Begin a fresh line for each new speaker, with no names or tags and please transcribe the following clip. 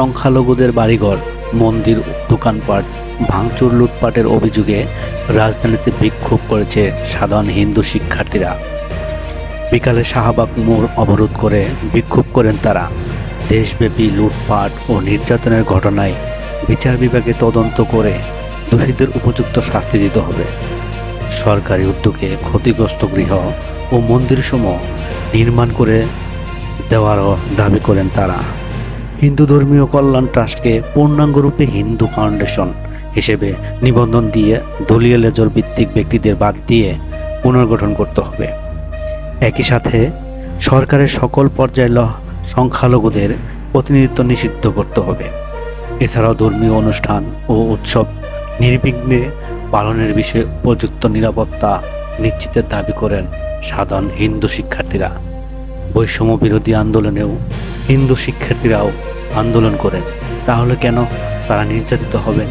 সংখ্যালঘুদের বাড়িঘর, মন্দির, দোকানপাট, ভাঙচুর লুটপাটের অভিযোগে রাজধানীতে বিক্ষোভ করেছে সাধারণ হিন্দু শিক্ষার্থীরা। বিকালে শাহবাগ মোড় অবরোধ করে বিক্ষোভ করেন তারা। দেশব্যাপী লুটপাট ও নির্যাতনের ঘটনায় বিচার বিভাগে তদন্ত করে দোষীদের উপযুক্ত শাস্তি দিতে হবে। সরকারি উদ্যোগে ক্ষতিগ্রস্ত গৃহ ও মন্দিরসমূহ নির্মাণ করে দেওয়ারও দাবি করেন তারা। হিন্দু ধর্মীয় কল্যাণ ট্রাস্টকে পূর্ণাঙ্গরূপে হিন্দু ফাউন্ডেশন হিসেবে নিবন্ধন দিয়ে দলীয় লেজর ভিত্তিক ব্যক্তিদের বাদ দিয়ে পুনর্গঠন করতে হবে। একই সাথে সরকারের সকল পর্যায়ে সংখ্যালঘুদের প্রতিনিধিত্ব নিষিদ্ধ করতে হবে। এছাড়াও ধর্মীয় অনুষ্ঠান ও উৎসব নির্বিঘ্নে পালনের বিষয়ে উপযুক্ত নিরাপত্তা নিশ্চিতের দাবি করেন সাধারণ হিন্দু শিক্ষার্থীরা। বৈষম্য বিরোধী আন্দোলনেও হিন্দু শিক্ষার্থীরাও আন্দোলন করেন। তাহলে কেন তারা নির্যাতিত হবেন?